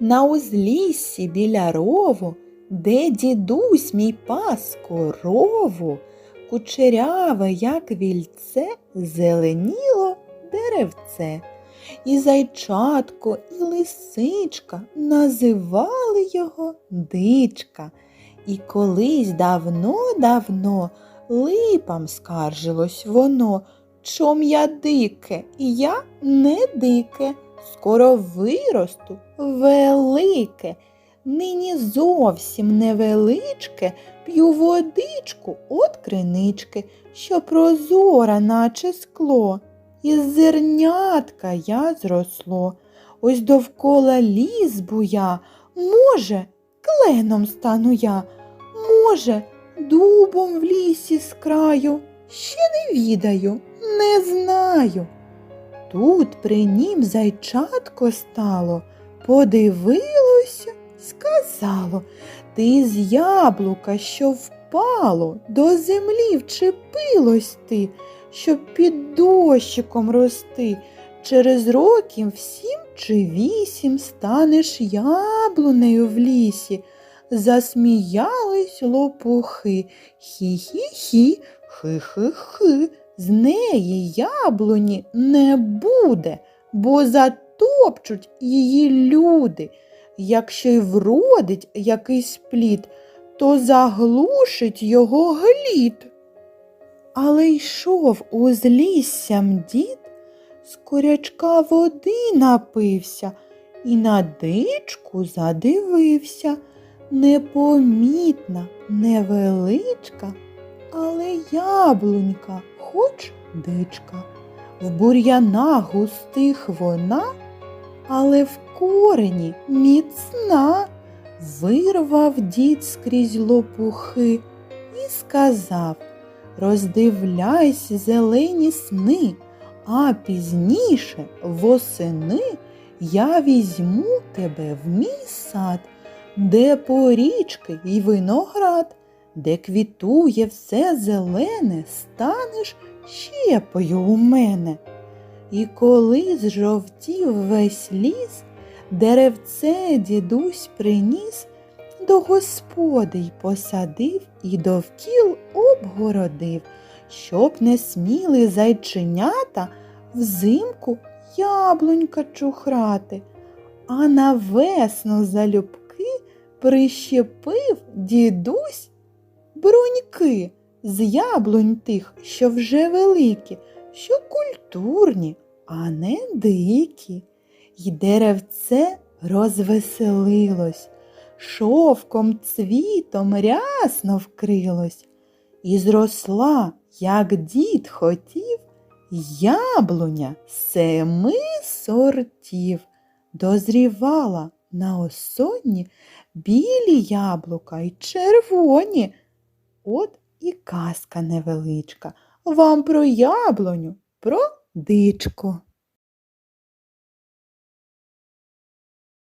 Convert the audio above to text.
на узліссі біля рову, де дідусь мій пас корову, кучеряве, як вільце, зеленіло деревце. І зайчатко, і лисичка називали його дичка. І колись давно-давно липам скаржилось воно, чом я дике, і я не дике, скоро виросту велике. Нині зовсім невеличке, п'ю водичку от кринички, що прозора, наче скло. Із зернятка я зросло, ось довкола ліс буя, може, кленом стану я, може, дубом в лісі з краю, ще не відаю, не знаю. Тут при нім зайчатко стало, подивилося, сказало, ти з яблука, що впало, до землі вчепилось ти, щоб під дощиком рости. Через років сім чи вісім станеш яблунею в лісі. Засміялись лопухи. Хі-хі-хі, хи-хи-хи. З неї яблуні не буде, бо затопчуть її люди. Якщо й вродить якийсь плід, то заглушить його глід. Але йшов узліссям дід, з корячка води напився і на дичку задивився. Непомітна, невеличка, але яблунька, хоч дичка. В бур'янах густих вона, але в корені міцна. Вирвав дід скрізь лопухи і сказав Роздивляйсь зелені сни, а пізніше восени я візьму тебе в мій сад, де порічки й виноград, де квітує все зелене, станеш щепою у мене. І коли зжовтів весь ліс, деревце дідусь приніс, до господи й посадив і довкіл обгородив, щоб не сміли зайченята взимку яблунька чухрати, а на весну залюбки прищепив дідусь бруньки з яблунь тих, що вже великі, що культурні, а не дикі. І деревце розвеселилось, шовком цвітом рясно вкрилось, і зросла, як дід хотів, яблуня семи сортів, дозрівала на осонні білі яблука й червоні. От і казка невеличка. Вам про яблуню, про дичку.